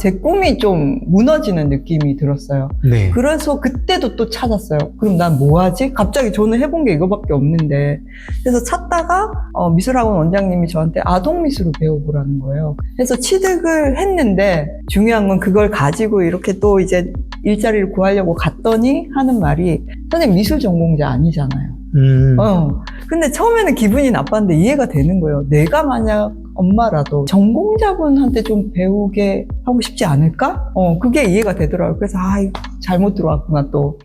제 꿈이 좀 무너지는 느낌이 들었어요. 네. 그래서 그때도 또 찾았어요. 그럼 난 뭐 하지? 갑자기 저는 해본 게 이거밖에 없는데. 그래서 찾다가 어, 미술학원 원장님이 저한테 아동 미술을 배워보라는 거예요. 그래서 취득을 했는데 중요한 건 그걸 가지고 이렇게 또 이제 일자리를 구하려고 갔더니 하는 말이 선생님 미술 전공자 아니잖아요. 음. 어. 근데 처음에는 기분이 나빴는데 이해가 되는 거예요. 내가 만약 엄마라도 전공자분한테 좀 배우게 하고 싶지 않을까? 어, 그게 이해가 되더라고요. 그래서, 아, 잘못 들어왔구나, 또.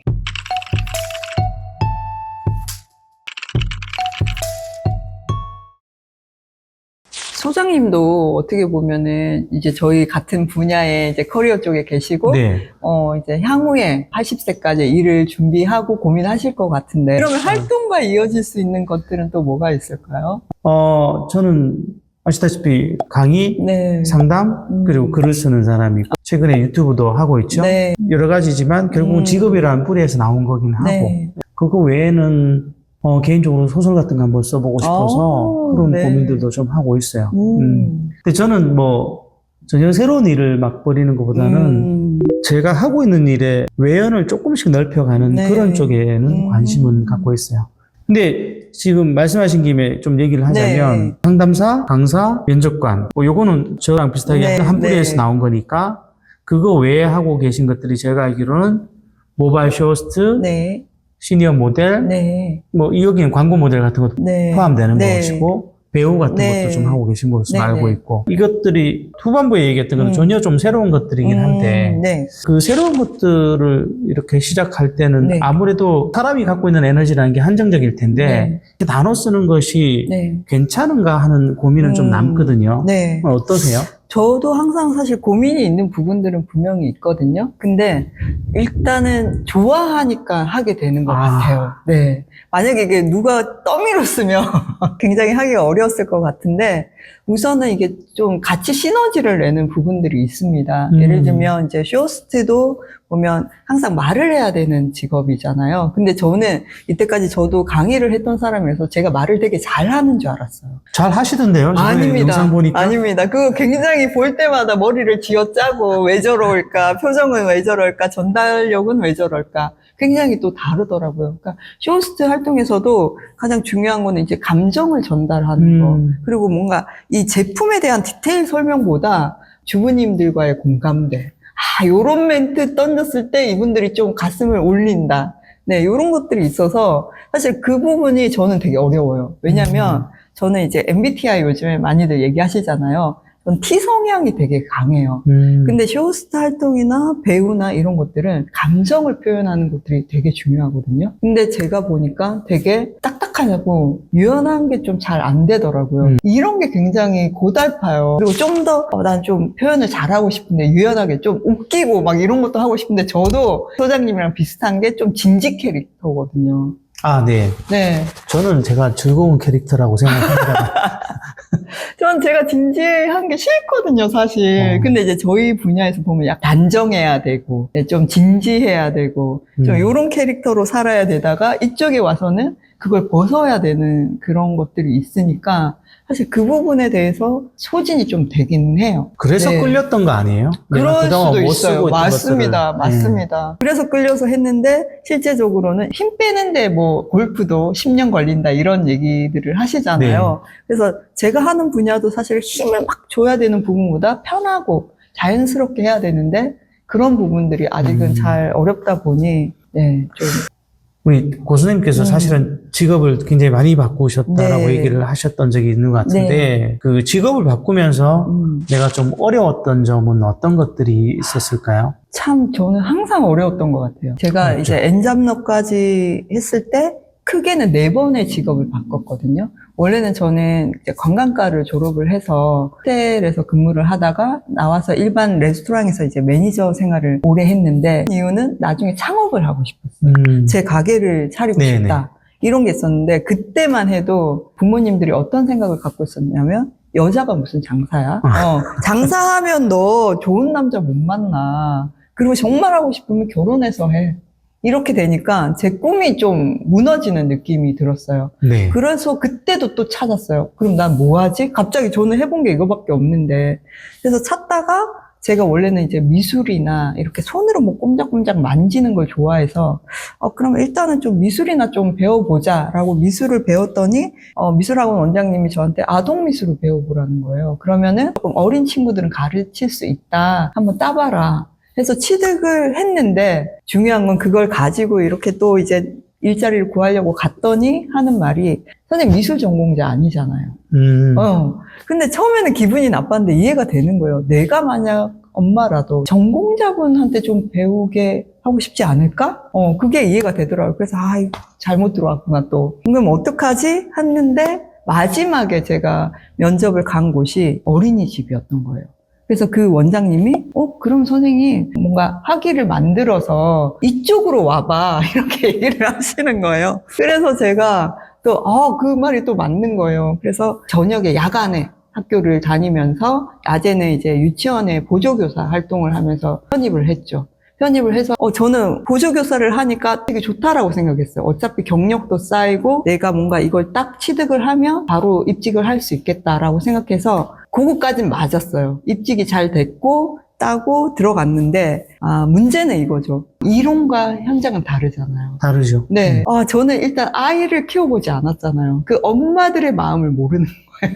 소장님도 어떻게 보면은 이제 저희 같은 분야의 이제 커리어 쪽에 계시고, 네. 어, 이제 향후에 80세까지 일을 준비하고 고민하실 것 같은데, 그러면 활동과 이어질 수 있는 것들은 또 뭐가 있을까요? 어, 저는 아시다시피 강의, 네. 상담, 음. 그리고 글을 쓰는 사람이고, 최근에 유튜브도 하고 있죠. 네. 여러 가지지만 결국은 음. 직업이라는 뿌리에서 나온 거긴 하고, 네. 그거 외에는 어, 개인적으로 소설 같은 거 한번 써보고 싶어서 아, 그런 네. 고민들도 좀 하고 있어요. 음. 음. 근데 저는 뭐 전혀 새로운 일을 막 벌이는 것보다는 음. 제가 하고 있는 일에 외연을 조금씩 넓혀가는 네. 그런 쪽에는 음. 관심은 갖고 있어요. 근데 지금 말씀하신 김에 좀 얘기를 하자면 네. 상담사, 강사, 면접관 뭐 요거는 저랑 비슷하게 네, 한 뿌리에서 네. 나온 거니까 그거 외에 하고 계신 것들이 제가 알기로는 모바일 쇼호스트, 네. 시니어 모델, 네. 뭐 여기는 광고 모델 같은 것도 네. 포함되는 네. 것이고 배우 같은 네. 것도 좀 하고 계신 것으로 네, 알고 네. 있고 이것들이 후반부에 얘기했던 건 음. 전혀 좀 새로운 것들이긴 한데 음, 네. 그 새로운 것들을 이렇게 시작할 때는 네. 아무래도 사람이 갖고 있는 에너지라는 게 한정적일 텐데 네. 단어 쓰는 것이 네. 괜찮은가 하는 고민은 좀 음. 남거든요. 네. 어, 어떠세요? 저도 항상 사실 고민이 있는 부분들은 분명히 있거든요. 근데 일단은 좋아하니까 하게 되는 것 아. 같아요. 네. 만약에 이게 누가 떠밀었으면 굉장히 하기가 어려웠을 것 같은데 우선은 이게 좀 같이 시너지를 내는 부분들이 있습니다. 음. 예를 들면 이제 쇼스트도 보면 항상 말을 해야 되는 직업이잖아요. 근데 저는 이때까지 저도 강의를 했던 사람이라서 제가 말을 되게 잘하는 줄 알았어요. 잘 하시던데요? 아닙니다. 아닙니다. 그거 굉장히 볼 때마다 머리를 쥐어짜고 왜 저럴까, 표정은 왜 저럴까, 전달력은 왜 저럴까. 굉장히 또 다르더라고요. 그러니까 쇼호스트 활동에서도 가장 중요한 거는 이제 감정을 전달하는 거. 음. 그리고 뭔가 이 제품에 대한 디테일 설명보다 주부님들과의 공감대. 아, 요런 멘트 던졌을 때 이분들이 좀 가슴을 올린다. 네, 요런 것들이 있어서 사실 그 부분이 저는 되게 어려워요. 왜냐면 저는 이제 MBTI 요즘에 많이들 얘기하시잖아요. 전 T 성향이 되게 강해요. 음. 근데 쇼호스트 활동이나 배우나 이런 것들은 감정을 표현하는 것들이 되게 중요하거든요. 근데 제가 보니까 되게 딱딱하냐고 유연한 게 좀 잘 안 되더라고요. 음. 이런 게 굉장히 고달파요. 그리고 좀 더 난좀 표현을 잘하고 싶은데 유연하게 좀 웃기고 막 이런 것도 하고 싶은데 저도 소장님이랑 비슷한 게 좀 진지 캐릭터거든요. 아, 네. 네. 저는 제가 즐거운 캐릭터라고 생각합니다. 전 제가 진지한 게 싫거든요, 사실. 어. 근데 이제 저희 분야에서 보면 약간 단정해야 되고, 네, 좀 진지해야 되고, 좀 음. 요런 캐릭터로 살아야 되다가 이쪽에 와서는 그걸 벗어야 되는 그런 것들이 있으니까 사실 그 부분에 대해서 소진이 좀 되긴 해요. 그래서 네. 끌렸던 거 아니에요? 그럴 수도 못 있어요. 맞습니다. 것들을. 음. 맞습니다. 그래서 끌려서 했는데 실제적으로는 힘 빼는데 뭐 골프도 10년 걸린다 이런 얘기들을 하시잖아요. 네. 그래서 제가 하는 분야도 사실 힘을 막 줘야 되는 부분보다 편하고 자연스럽게 해야 되는데 그런 부분들이 아직은 음. 잘 어렵다 보니 네, 좀 우리 고수님께서 음. 사실은 직업을 굉장히 많이 바꾸셨다라고 네. 얘기를 하셨던 적이 있는 것 같은데 그 직업을 바꾸면서 음, 내가 좀 어려웠던 점은 어떤 것들이 있었을까요? 참 저는 항상 어려웠던 것 같아요. 제가 그렇죠. 이제 엔잡러까지 했을 때 크게는 네 번의 직업을 바꿨거든요. 원래는 저는 이제 관광과를 졸업을 해서 호텔에서 근무를 하다가 나와서 일반 레스토랑에서 이제 매니저 생활을 오래 했는데 이유는 나중에 창업을 하고 싶었어요. 음. 제 가게를 차리고 네네. 싶다. 이런 게 있었는데 그때만 해도 부모님들이 어떤 생각을 갖고 있었냐면 여자가 무슨 장사야? 어, 장사하면 너 좋은 남자 못 만나. 그리고 정말 하고 싶으면 결혼해서 해. 이렇게 되니까 제 꿈이 좀 무너지는 느낌이 들었어요. 네. 그래서 그때도 또 찾았어요. 그럼 난 뭐 하지? 갑자기 저는 해본 게 이거밖에 없는데. 그래서 찾다가 제가 원래는 이제 미술이나 이렇게 손으로 뭐 꼼짝꼼짝 만지는 걸 좋아해서 어 그럼 일단은 좀 미술이나 좀 배워보자라고 미술을 배웠더니 어 미술학원 원장님이 저한테 아동 미술을 배워보라는 거예요. 그러면은 조금 어린 친구들은 가르칠 수 있다. 한번 따봐라. 해서 취득을 했는데 중요한 건 그걸 가지고 이렇게 또 이제 일자리를 구하려고 갔더니 하는 말이 선생님 미술 전공자 아니잖아요. 음. 어. 근데 처음에는 기분이 나빴는데 이해가 되는 거예요. 내가 만약 엄마라도 전공자분한테 좀 배우게 하고 싶지 않을까? 어, 그게 이해가 되더라고요. 그래서, 아, 잘못 들어왔구나, 또. 그럼 어떡하지? 했는데, 마지막에 제가 면접을 간 곳이 어린이집이었던 거예요. 그래서 그 원장님이, 어, 그럼 선생님, 뭔가 학위를 만들어서 이쪽으로 와봐. 이렇게 얘기를 하시는 거예요. 그래서 제가 또, 아, 그 말이 또 맞는 거예요. 그래서 저녁에 야간에 학교를 다니면서 낮에는 이제 유치원에 보조교사 활동을 하면서 편입을 했죠. 편입을 해서 어 저는 보조교사를 하니까 되게 좋다라고 생각했어요. 어차피 경력도 쌓이고 내가 뭔가 이걸 딱 취득을 하면 바로 입직을 할 수 있겠다라고 생각해서 그거까진 맞았어요. 입직이 잘 됐고 따고 들어갔는데 아 문제는 이거죠. 이론과 현장은 다르잖아요. 다르죠. 네. 아, 저는 일단 아이를 키워보지 않았잖아요. 그 엄마들의 마음을 모르는 거예요.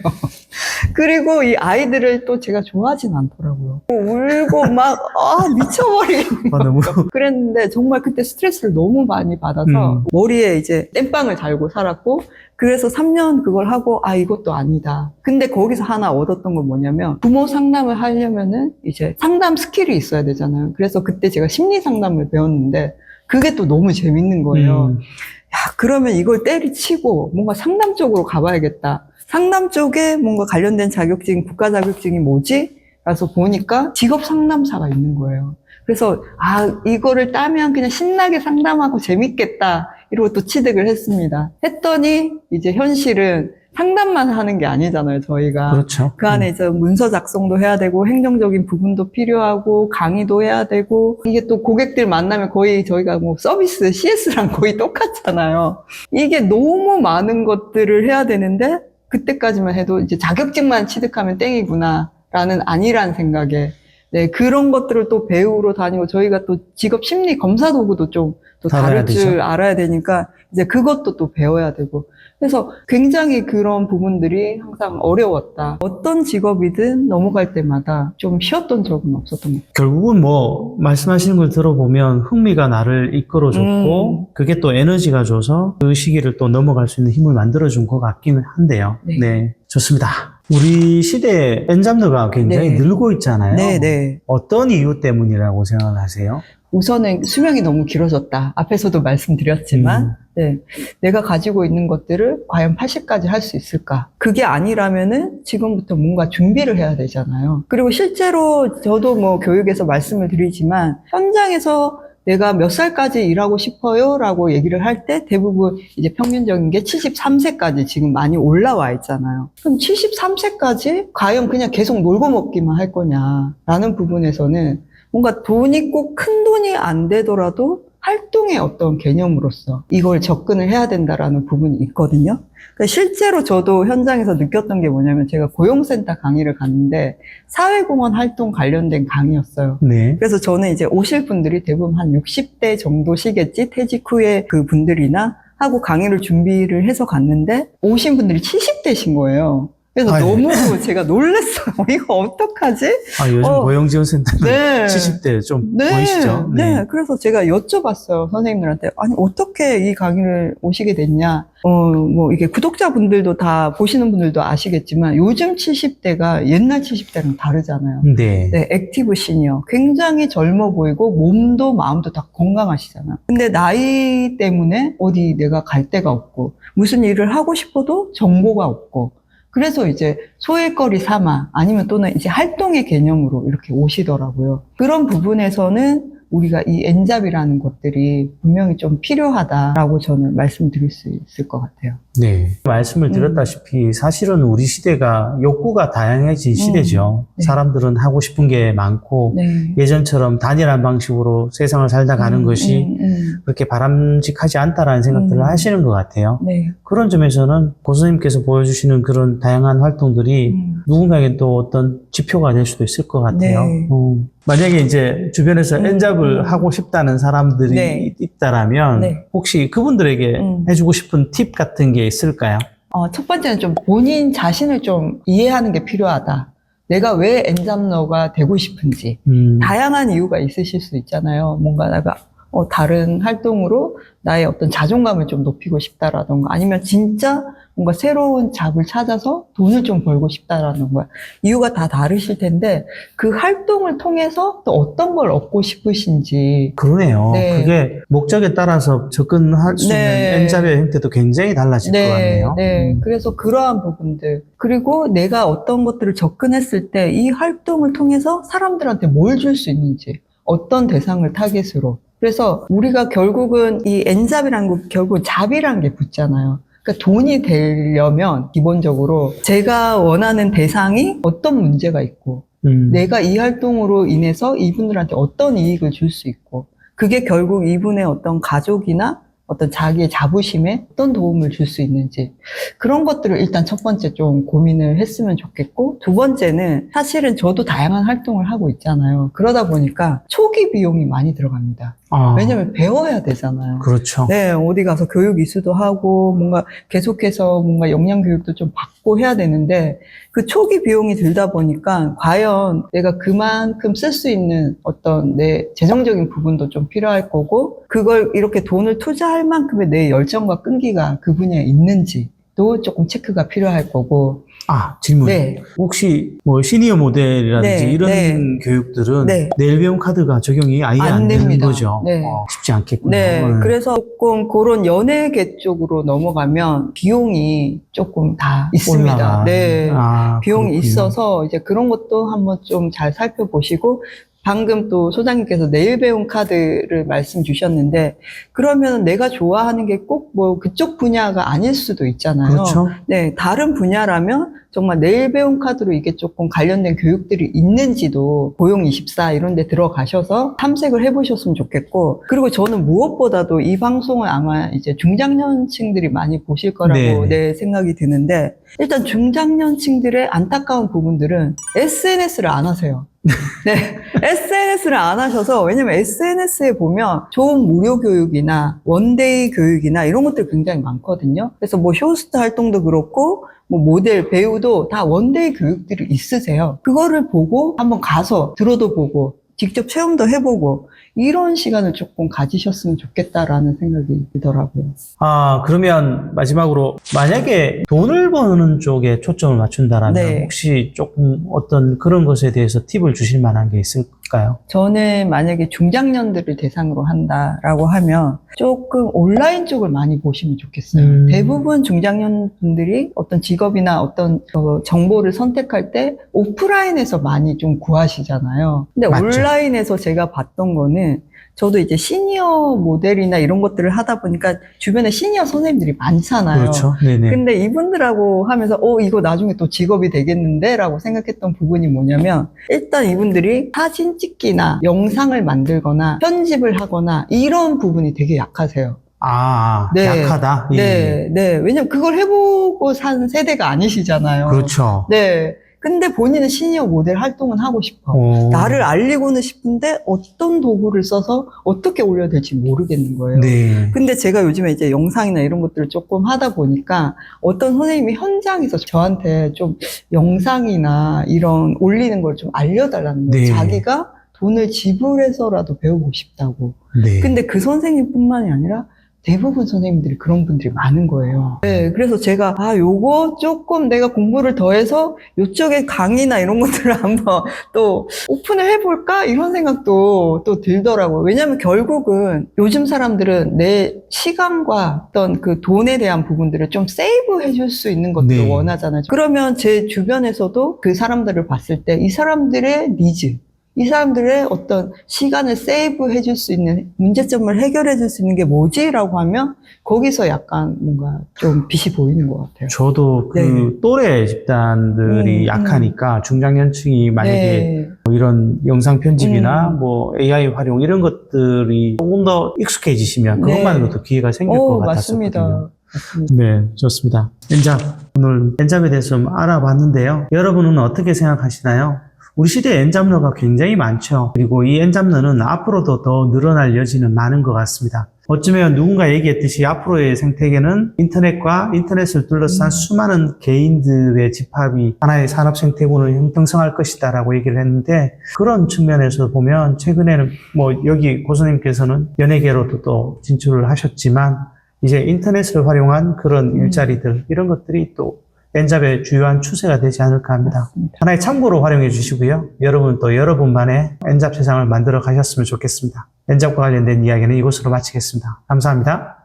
그리고 이 아이들을 또 제가 좋아하진 않더라고요. 울고 막, 아, 미쳐버리겠는 아, 너무. 그랬는데 정말 그때 스트레스를 너무 많이 받아서 음. 머리에 이제 땜빵을 달고 살았고 그래서 3년 그걸 하고 아 이것도 아니다. 근데 거기서 하나 얻었던 건 뭐냐면 부모 상담을 하려면은 이제 상담 스킬이 있어야 되잖아요. 그래서 그때 제가 심리 상담을 배웠는데 그게 또 너무 재밌는 거예요. 음. 야, 그러면 이걸 때리치고 뭔가 상담 쪽으로 가봐야겠다. 상담 쪽에 뭔가 관련된 자격증, 국가 자격증이 뭐지? 그래서 보니까 직업 상담사가 있는 거예요. 그래서 아 이거를 따면 그냥 신나게 상담하고 재밌겠다 이러고 또 취득을 했습니다. 했더니 이제 현실은 상담만 하는 게 아니잖아요 저희가 그렇죠. 그 안에 이제 문서 작성도 해야 되고 행정적인 부분도 필요하고 강의도 해야 되고 이게 또 고객들 만나면 거의 저희가 뭐 서비스 CS랑 거의 똑같잖아요. 이게 너무 많은 것들을 해야 되는데 그때까지만 해도 이제 자격증만 취득하면 땡이구나 라는 아니란 생각에 네 그런 것들을 또 배우러 다니고 저희가 또 직업 심리 검사 도구도 좀 또 다룰 줄 되죠. 알아야 되니까 이제 그것도 또 배워야 되고 그래서 굉장히 그런 부분들이 항상 어려웠다. 어떤 직업이든 넘어갈 때마다 좀 쉬었던 적은 없었던 것 같아요. 결국은 뭐 말씀하시는 걸 들어보면 흥미가 나를 이끌어줬고 음. 그게 또 에너지가 줘서 그 시기를 또 넘어갈 수 있는 힘을 만들어준 것 같기는 한데요. 네. 네, 좋습니다. 우리 시대에 엔잡러가 굉장히 네. 늘고 있잖아요. 네, 네. 어떤 이유 때문이라고 생각하세요? 우선은 수명이 너무 길어졌다. 앞에서도 말씀드렸지만, 음. 네. 내가 가지고 있는 것들을 과연 80까지 할 수 있을까? 그게 아니라면은 지금부터 뭔가 준비를 해야 되잖아요. 그리고 실제로 저도 뭐 교육에서 말씀을 드리지만, 현장에서 내가 몇 살까지 일하고 싶어요? 라고 얘기를 할 때 대부분 이제 평균적인 게 73세까지 지금 많이 올라와 있잖아요. 그럼 73세까지 과연 그냥 계속 놀고 먹기만 할 거냐라는 부분에서는 뭔가 돈이 꼭 큰 돈이 안 되더라도 활동의 어떤 개념으로서 이걸 접근을 해야 된다라는 부분이 있거든요. 그러니까 실제로 저도 현장에서 느꼈던 게 뭐냐면 제가 고용센터 강의를 갔는데 사회공헌 활동 관련된 강의였어요. 네. 그래서 저는 이제 오실 분들이 대부분 한 60대 정도시겠지 퇴직 후에 그 분들이나 하고 강의를 준비를 해서 갔는데 오신 분들이 70대신 거예요. 그래서 아유. 너무 제가 놀랐어요. 이거 어떡하지? 아, 요즘 어. 고용지원센터는 네. 70대 좀 네, 보이시죠? 네. 그래서 제가 여쭤봤어요, 선생님들한테. 아니, 어떻게 이 강의를 오시게 됐냐? 어, 뭐, 이게 구독자분들도 다, 보시는 분들도 아시겠지만, 요즘 70대가 옛날 70대랑 다르잖아요. 네. 네, 액티브 시니어. 굉장히 젊어 보이고, 몸도 마음도 다 건강하시잖아요. 근데 나이 때문에 어디 내가 갈 데가 없고, 무슨 일을 하고 싶어도 정보가 없고, 그래서 이제 소일거리 삼아 아니면 또는 이제 활동의 개념으로 이렇게 오시더라고요. 그런 부분에서는 우리가 이 엔잡이라는 것들이 분명히 좀 필요하다라고 저는 말씀드릴 수 있을 것 같아요. 네. 말씀을 음. 드렸다시피 사실은 우리 시대가 욕구가 다양해진 시대죠. 네. 사람들은 하고 싶은 게 많고 네. 예전처럼 단일한 방식으로 세상을 살다 가는 음, 것이 음, 음. 그렇게 바람직하지 않다라는 생각들을 음. 하시는 것 같아요. 네. 그런 점에서는 고선생님께서 보여주시는 그런 다양한 활동들이 음. 누군가에게 또 어떤 지표가 될 수도 있을 것 같아요. 네. 음. 만약에 이제 주변에서 음, 엔잡을 음. 하고 싶다는 사람들이 네. 있다라면 네. 혹시 그분들에게 음. 해주고 싶은 팁 같은 게 있을까요? 어, 첫 번째는 좀 본인 자신을 좀 이해하는 게 필요하다. 내가 왜 엔잡러가 되고 싶은지. 음. 다양한 이유가 있으실 수 있잖아요. 뭔가 내가 어, 다른 활동으로 나의 어떤 자존감을 좀 높이고 싶다라던가 아니면 진짜 뭔가 새로운 잡을 찾아서 돈을 좀 벌고 싶다라던가 이유가 다 다르실 텐데 그 활동을 통해서 또 어떤 걸 얻고 싶으신지 그러네요. 네. 그게 목적에 따라서 접근할 수 네. 있는 엔잡의 형태도 굉장히 달라질 것 같네요. 네. 음. 그래서 그러한 부분들. 그리고 내가 어떤 것들을 접근했을 때 이 활동을 통해서 사람들한테 뭘 줄 수 있는지, 어떤 대상을 타겟으로. 그래서 우리가 결국은 이 엔잡이라는 거 결국 잡이라는 게 붙잖아요. 그러니까 돈이 되려면 기본적으로 제가 원하는 대상이 어떤 문제가 있고, 음. 내가 이 활동으로 인해서 이분들한테 어떤 이익을 줄 수 있고, 그게 결국 이분의 어떤 가족이나 어떤 자기의 자부심에 어떤 도움을 줄 수 있는지, 그런 것들을 일단 첫 번째 좀 고민을 했으면 좋겠고, 두 번째는 사실은 저도 다양한 활동을 하고 있잖아요. 그러다 보니까 초기 비용이 많이 들어갑니다. 아, 왜냐면 배워야 되잖아요. 그렇죠. 네, 어디 가서 교육 이수도 하고, 뭔가 계속해서 뭔가 영양 교육도 좀 받고 해야 되는데, 그 초기 비용이 들다 보니까, 과연 내가 그만큼 쓸 수 있는 어떤 내 재정적인 부분도 좀 필요할 거고, 그걸 이렇게 돈을 투자할 만큼의 내 열정과 끈기가 그 분야에 있는지도 조금 체크가 필요할 거고, 아, 질문. 네. 혹시 뭐 시니어 모델이라든지 네, 이런 네. 교육들은 네. 내일 배움 카드가 적용이 아예 안, 안 되는 됩니다. 거죠. 네. 어, 쉽지 않겠군요. 네, 네. 그래서 조금 그런 연예계 쪽으로 넘어가면 비용이 조금 다 있습니다. 올라가. 네. 아, 비용이 그렇군요. 있어서 이제 그런 것도 한번 좀 잘 살펴보시고 방금 또 소장님께서 내일 배움 카드를 말씀 주셨는데 그러면 내가 좋아하는 게 꼭 뭐 그쪽 분야가 아닐 수도 있잖아요. 그렇죠. 네, 다른 분야라면 정말 내일 배움 카드로 이게 조금 관련된 교육들이 있는지도 고용24 이런 데 들어가셔서 탐색을 해보셨으면 좋겠고 그리고 저는 무엇보다도 이 방송을 아마 이제 중장년층들이 많이 보실 거라고 네네. 내 생각이 드는데 일단 중장년층들의 안타까운 부분들은 SNS를 안 하세요. 네, SNS를 안 하셔서 왜냐면 SNS에 보면 좋은 무료 교육이나 원데이 교육이나 이런 것들 굉장히 많거든요. 그래서 뭐 쇼스트 활동도 그렇고 뭐 모델 배우도 다 원데이 교육들이 있으세요. 그거를 보고 한번 가서 들어도 보고 직접 체험도 해보고 이런 시간을 조금 가지셨으면 좋겠다라는 생각이 들더라고요. 아, 그러면 마지막으로 만약에 돈을 버는 쪽에 초점을 맞춘다라면 네. 혹시 조금 어떤 그런 것에 대해서 팁을 주실 만한 게 있을까요? 저는 만약에 중장년들을 대상으로 한다라고 하면 조금 온라인 쪽을 많이 보시면 좋겠어요. 음. 대부분 중장년 분들이 어떤 직업이나 어떤 어, 정보를 선택할 때 오프라인에서 많이 좀 구하시잖아요. 근데 맞죠. 온라인에서 제가 봤던 거는 저도 이제 시니어 모델이나 이런 것들을 하다 보니까 주변에 시니어 선생님들이 많잖아요. 그렇죠. 네네. 근데 이분들하고 하면서 어 이거 나중에 또 직업이 되겠는데라고 생각했던 부분이 뭐냐면 일단 이분들이 사진 찍기나 영상을 만들거나 편집을 하거나 이런 부분이 되게 약하세요. 아, 네. 약하다. 예. 네, 네. 왜냐면 그걸 해보고 산 세대가 아니시잖아요. 그렇죠. 네. 근데 본인은 시니어 모델 활동은 하고 싶어. 어. 나를 알리고는 싶은데 어떤 도구를 써서 어떻게 올려야 될지 모르겠는 거예요. 네. 근데 제가 요즘에 이제 영상이나 이런 것들을 조금 하다 보니까 어떤 선생님이 현장에서 저한테 좀 영상이나 이런 올리는 걸 좀 알려달라는 거예요. 네. 자기가 돈을 지불해서라도 배우고 싶다고. 네. 근데 그 선생님뿐만이 아니라 대부분 선생님들이 그런 분들이 많은 거예요. 네, 그래서 제가 아 요거 조금 내가 공부를 더해서 요쪽에 강의나 이런 것들을 한번 또 오픈을 해볼까 이런 생각도 또 들더라고요. 왜냐하면 결국은 요즘 사람들은 내 시간과 어떤 그 돈에 대한 부분들을 좀 세이브 해줄 수 있는 것들을 네. 원하잖아요. 그러면 제 주변에서도 그 사람들을 봤을 때 이 사람들의 니즈 이 사람들의 어떤 시간을 세이브 해 줄 수 있는 문제점을 해결해 줄 수 있는 게 뭐지라고 하면 거기서 약간 뭔가 좀 빛이 보이는 것 같아요. 저도 그 네. 또래 집단들이 음, 약하니까 중장년층이 만약에 네. 뭐 이런 영상 편집이나 음. 뭐 AI 활용 이런 것들이 조금 더 익숙해지시면 네. 그것만으로도 기회가 생길 것 오, 같았거든요. 맞습니다. 맞습니다. 네, 좋습니다. 엔잡 오늘 엔잡에 대해서 좀 알아봤는데요. 여러분은 어떻게 생각하시나요? 우리 시대에 엔잡러가 굉장히 많죠. 그리고 이 엔잡러는 앞으로도 더 늘어날 여지는 많은 것 같습니다. 어쩌면 누군가 얘기했듯이 앞으로의 생태계는 인터넷과 인터넷을 둘러싼 음. 수많은 개인들의 집합이 하나의 산업 생태군을 형성할 것이다라고 얘기를 했는데 그런 측면에서 보면 최근에는 뭐 여기 고수님께서는 연예계로도 또 진출을 하셨지만 이제 인터넷을 활용한 그런 음. 일자리들 이런 것들이 또 엔잡의 주요한 추세가 되지 않을까 합니다. 맞습니다. 하나의 참고로 활용해 주시고요. 여러분 또 여러분만의 엔잡 세상을 만들어 가셨으면 좋겠습니다. 엔잡과 관련된 이야기는 이곳으로 마치겠습니다. 감사합니다.